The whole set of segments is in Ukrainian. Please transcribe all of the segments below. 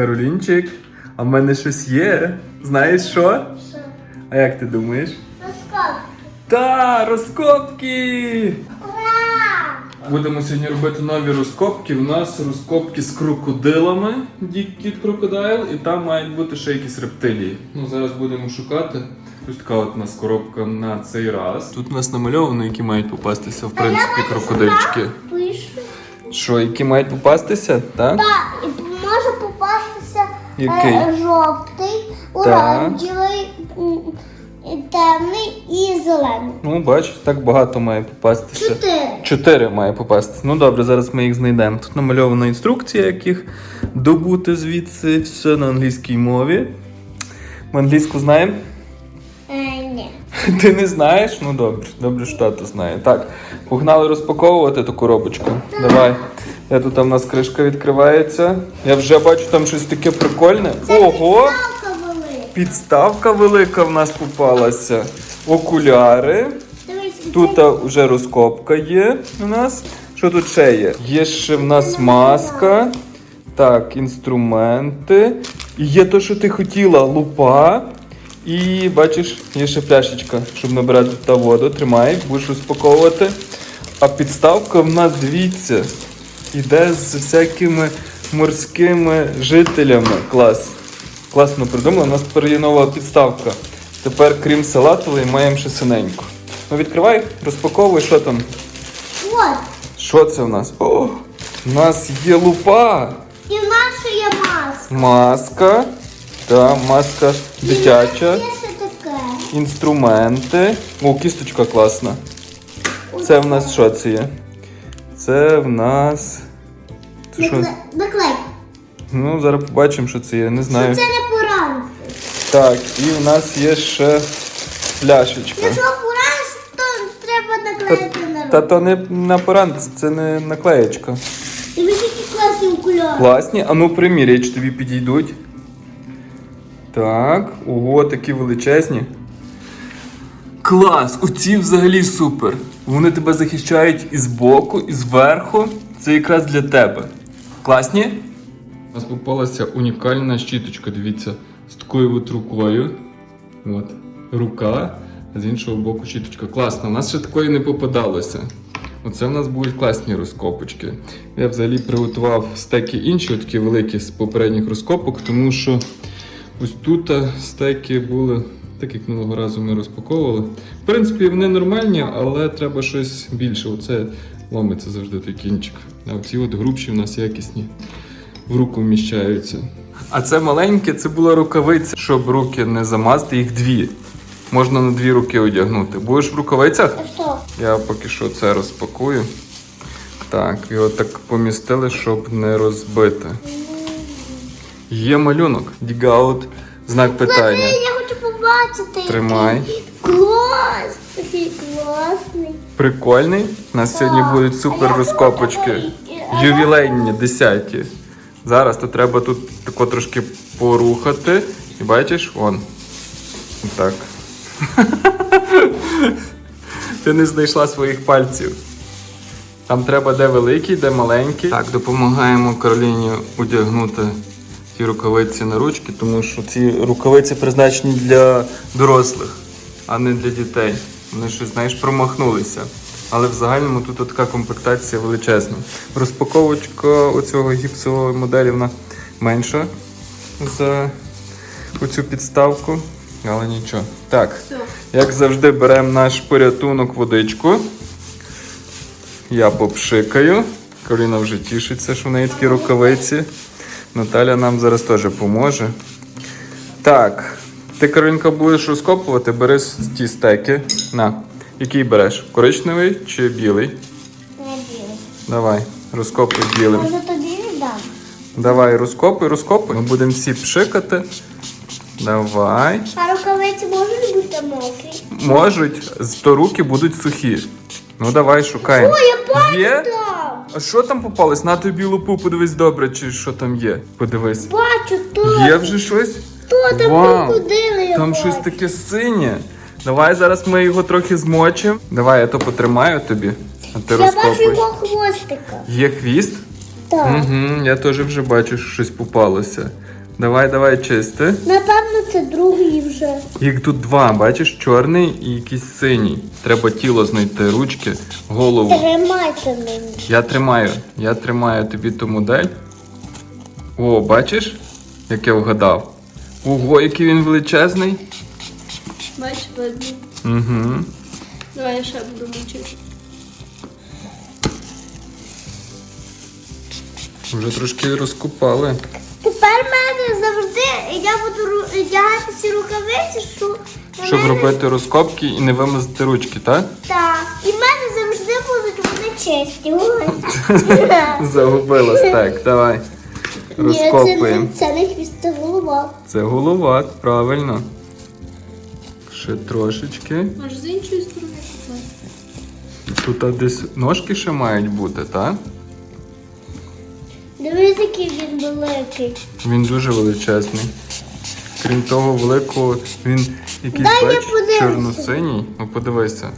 Каролінчик, а в мене щось є. Знаєш що? Що? А як ти думаєш? Розкоп. Та, розкопки! Ура! Будемо сьогодні робити нові розкопки. У нас розкопки з крокодилами, Кіт крокодайл, і там мають бути ще якісь рептилії. Ну, зараз будемо шукати. Ось така от у нас коробка на цей раз. Тут у нас намальовано, які мають попастися, в принципі, крокодильчики. Що, які мають попастися, так? Так, і може попастися е, Який? жовтий, оранжевий, темний і зелений. Ну, бач, так багато має попастися. Чотири. Чотири має попасти. Ну добре, зараз ми їх знайдемо. Тут намальована інструкція, як їх добути звідси. Все на англійській мові. Ми англійську знаємо? Е, ні. Ти не знаєш? Ну добре, добре, що тато знає. Так, погнали розпаковувати ту коробочку. Давай. Я тут там у нас кришка відкривається. Я вже бачу там щось таке прикольне. Ого! Палка велика. Підставка велика в нас попалася. Окуляри. Дивись, Тут вже розкопка є у нас. Що тут ще є? Є ще в нас маска. Так, інструменти. І є те, що ти хотіла, лупа. І бачиш, є ще пляшечка, щоб набирати та воду. Тримай, будеш розпаковувати. А підставка в нас, дивіться, іде з всякими морськими жителями. Клас. Класно придумала. У нас тепер є нова підставка. Тепер, крім салатової, маємо ще синеньку. Ну відкривай, розпаковуй, що там. От. Що це в нас? О, у нас є лупа, І в нас ще є маска. маска, та, маска дитяча, І в нас є ще таке. інструменти. О, кісточка класна. Це в нас що це є? Це в нас. Це що? Накле- Наклей. Ну, зараз побачимо, що це є, не знаю. Це не поранити. Так, і в нас є ще пляшечка. Якщо поранити, то треба наклеїти на руку. Та то не на поранець, це не наклеєчка. Дивись, які класні окуляри. Класні, а ну приміряй, чи тобі підійдуть. Так, ого, такі величезні. Клас! Оці взагалі супер. Вони тебе захищають і збоку, і зверху. Це якраз для тебе. Класні? У нас попалася унікальна щіточка, дивіться, з такою от рукою. От, рука, з іншого боку щіточка. Класно, у нас ще такої не попадалося. Оце в нас будуть класні розкопочки. Я взагалі приготував стеки інші, такі великі з попередніх розкопок, тому що ось тут стеки були, так як минулого разу ми розпаковували. В принципі, вони нормальні, але треба щось більше. Оце ломиться завжди той кінчик. А оці от грубші в нас якісні в руку вміщаються. А це маленьке, це була рукавиця, щоб руки не замазати, їх дві. Можна на дві руки одягнути. Будеш в рукавицях? Що? Я поки що це розпакую. Так, його так помістили, щоб не розбити. Є малюнок. Out, знак питання. Побачити. Тримай. який Клас! Такий класний. Прикольний. У нас сьогодні Так. будуть А супер я розкопочки. думала, Ювілейні, десяті. Зараз то треба тут тако трошки порухати. І бачиш, вон. Так. Ти не знайшла своїх пальців. Там треба де великий, де маленький. Так, допомагаємо Кароліні одягнути ті рукавиці на ручки, тому що ці рукавиці призначені для дорослих, а не для дітей. Вони щось, знаєш, промахнулися. Але в загальному тут така комплектація величезна. Розпаковочка оцього гіпсової моделі вона менша за оцю підставку, але нічого. Так, Все. як завжди, беремо наш порятунок водичку. Я попшикаю. Кароліна вже тішиться, що в неї такі рукавиці. Наталя нам зараз теж поможе. Так, ти, Каролінка, будеш розкопувати, бери ті стеки. На. Який береш? Коричневий чи білий? Не білий. Давай, розкопуй білим. Може тобі віддам? Давай, розкопуй, розкопуй. Ми будемо всі пшикати. Давай. А рукавиці можуть бути мокрі? Можуть, то руки будуть сухі. Ну давай, шукаємо. О, я Є? А що там попалось? На тобі лупу, подивись добре, чи що там є. Подивись. Бачу, то. Є вже щось? То там Вау, крокодили, я Там бачу. щось таке синє. Давай зараз ми його трохи змочимо. Давай, я то потримаю тобі, а ти Я бачу його хвостика. Є хвіст? Так. Угу, я теж вже бачу, що щось попалося. Давай, давай чисти. Напевно, це другий вже. Їх тут два, бачиш, чорний і якийсь синій. Треба тіло знайти, ручки, голову. Тримайте мені. Я тримаю, я тримаю тобі ту модель. О, бачиш, як я вгадав? Ого, який він величезний. Бачиш, видно. Угу. Давай я ще буду мучити. Вже трошки розкопали. Тепер в мене завжди я буду одягати ці рукавиці, що Щоб мене- робити розкопки і не вимазати ручки, так? Так. І в мене завжди будуть вони чисті. Загубилась. Так, давай. Ні, це Розкопуємо. не, це не хвіст, це голова. Це голова, правильно. Ще трошечки. Може з іншої сторони покласти? Тут десь ножки ще мають бути, так? Дивись, який він великий. Він дуже величезний. Крім того, великого, він якийсь Дай я бач, подивлюся. чорно-синій. Ну подивися.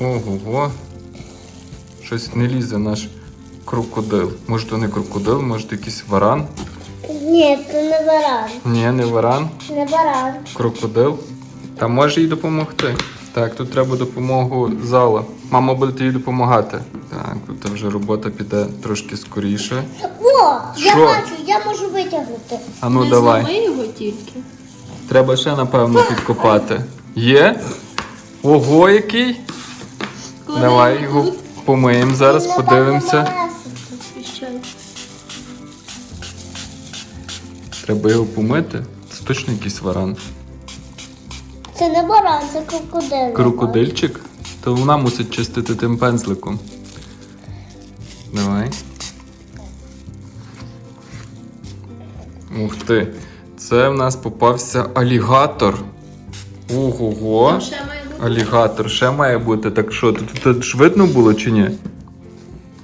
Ого. Щось не лізе наш крокодил. Може, то не крокодил, може, то якийсь варан? Ні, це не баран. Ні, не варан, Не баран. крокодил. Та може їй допомогти. Так, тут треба допомогу зала. Мама буде тобі допомагати. Так, тут вже робота піде трошки скоріше. О, я Що? бачу, я можу витягнути. А ну не давай. зломи його тільки. Треба ще, напевно, підкопати. Є? Ого, який? Коли Давай його тут, помиємо зараз, Він, напевно, подивимося. малесенький. Треба його помити. Це точно якийсь варан. Це не баран, це крокодил. Крокодильчик? То вона мусить чистити тим пензликом. Давай. Ух ти. Це в нас попався алігатор. Ого-го. Алігатор ще має бути. Так що, тут, тут ж видно було чи ні?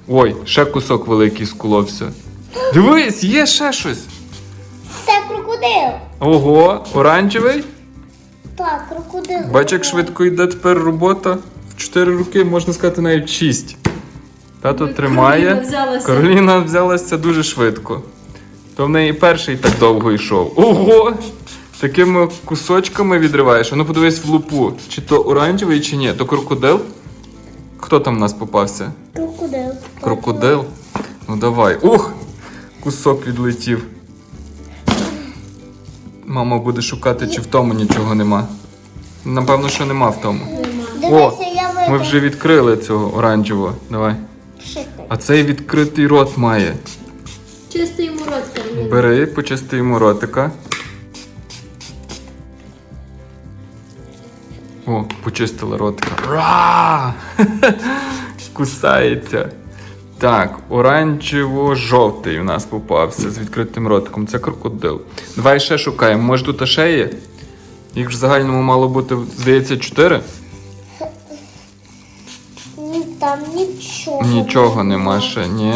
Ой, ще кусок великий скуловся. Дивись, є ще щось. Це крокодил. Ого, оранжевий. Так, крокодил. Бач, як швидко йде тепер робота. В 4 роки, можна сказати, навіть 6. Тато Кароліна тримає. взялася. Кароліна взялася дуже швидко. То в неї перший так довго йшов. Ого! Такими кусочками відриваєш. А Ну подивись в лупу. Чи то оранжевий, чи ні? То крокодил? Хто там в нас попався? Крокодил. Крокодил? Ну давай. Ух! Кусок відлетів. Мама буде шукати, чи в тому нічого нема. Напевно, що нема в тому. Дивися, я Ми вже відкрили цього оранжевого. Давай. А цей відкритий рот має. Чистий йому рот. Бери, почисти йому ротика. О, почистила ротика. Ра! Кусається. Так, оранжево-жовтий у нас попався з відкритим ротиком. Це крокодил. Давай ще шукаємо. Може тут ще є? Їх в загальному мало бути, здається, 4? Нічого. Нічого нема ще, ні.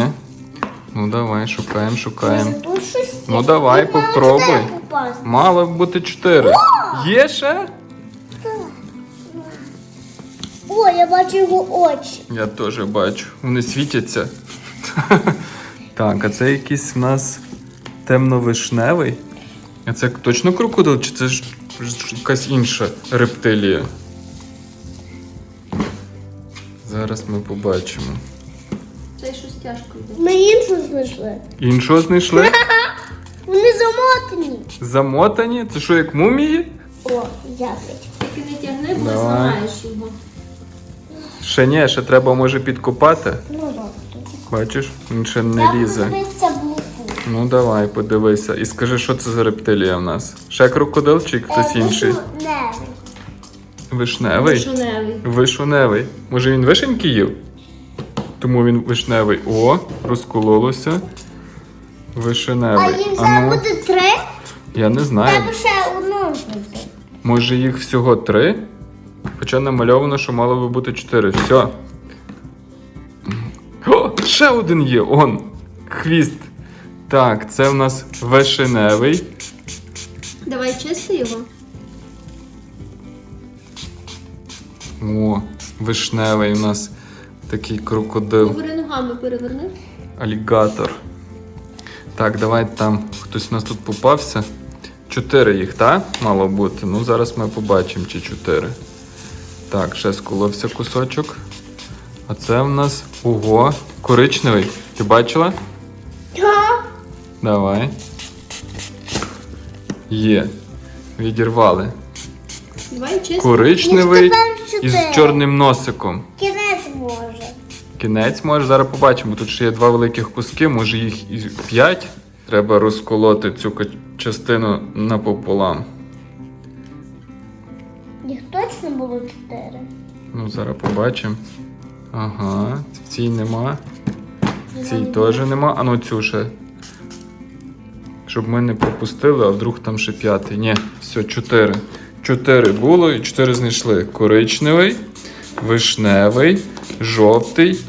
Ну давай, шукаємо, шукаємо. Може, тут щось є. Ну, давай, Тут мало попробуй. чотири попасти. Мало б бути 4. Є ще? О, я бачу його очі. Я теж бачу. Вони світяться. Так, а це якийсь в нас темно-вишневий. А це точно крокодил, чи це ж ж якась інша рептилія? Зараз ми побачимо. Цей щось тяжко йде. Ми іншу знайшли. Іншого знайшли? Вони замотані. Замотані? Це що, як мумії? О, яблять. Тільки не тягни, бо Давай. зламаєш його. Ще ні, ще треба може підкопати. Ну добре. Бачиш, він ще не лізе. подивитися. Ну давай, подивися. І скажи, що це за рептилія в нас? Ще крокодил чи хтось Е, інший? Не. Вишневий? Вишуневий. Вишневий. Може він вишеньки їв? Тому він вишневий. О, розкололося. А їм А зараз ну, буде три. я не знаю. Треба ще одну знайти. Може їх всього три? Хоча намальовано, що мало би бути чотири. Все. О, ще один є. Он. Хвіст. Так, це в нас вишеневий. Давай чисти його. О, вишневий у нас Такий крокодил. Говори ногами переверни. Алігатор. Так, давай там хтось у нас тут попався. Чотири їх, так? Мало бути. Ну, зараз ми побачимо, чи чотири. Так, ще сколовся кусочок. А це в нас ого, коричневий. Ти бачила? Так. Давай. Є. Відірвали. Давай чисти. Коричневий із чорним носиком. Кінець може. Кінець може зараз побачимо. Тут ще є два великих куски, може їх і п'ять. Треба розколоти цю частину напополам. Їх точно було чотири. Ну, зараз побачимо. Ага, в цій нема. В цій теж нема. А ну цю ще. Щоб ми не пропустили, а вдруг там ще п'ятий. Ні, все, чотири. Чотири було і чотири знайшли. Коричневий, вишневий, жовтий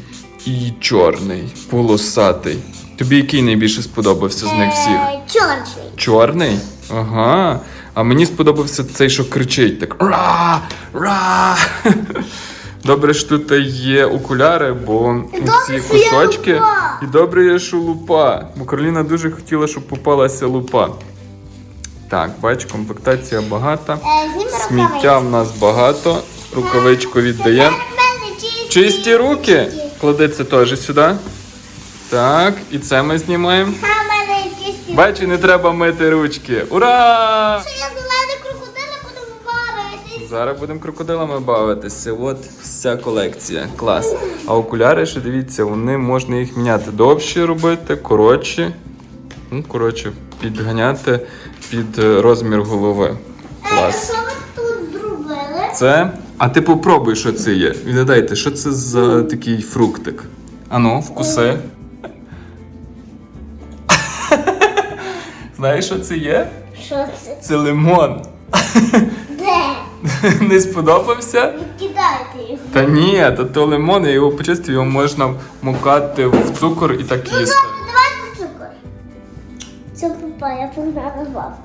і чорний, полосатий. Тобі який найбільше сподобався з них всіх? Е, Чорний. Чорний? Ага. А мені сподобався цей, що кричить так. Ра! Ра! Добре, що тут є окуляри, бо ці кусочки. І добре є, що лупа. Бо Кароліна дуже хотіла, щоб попалася лупа. Так, бач, комплектація багата. Е, Сміття в нас багато. Рукавичку віддаємо. Чисті. Руки. Клади це теж сюди. Так, і це ми знімаємо. Бачи, не треба мити ручки. Ура! Що я зелений крокодила буду бавитись. Зараз будемо крокодилами бавитися. От вся колекція. Клас. А окуляри, ще дивіться, вони можна їх міняти. Довші робити, коротші. Ну, коротше, підганяти під е, розмір голови. Е, Клас. Що ви тут зробили? Це. А ти попробуй, що це є. Відгадайте, що це за такий фруктик? Ану, вкуси. Знаєш, що це є? Що це? Це лимон. Де? Не сподобався? Кидайте його. Та ні, то, то лимон, я його почистив, його можна мукати в цукор і так їсти. Давайте цукор. Цукор, я погнала вам.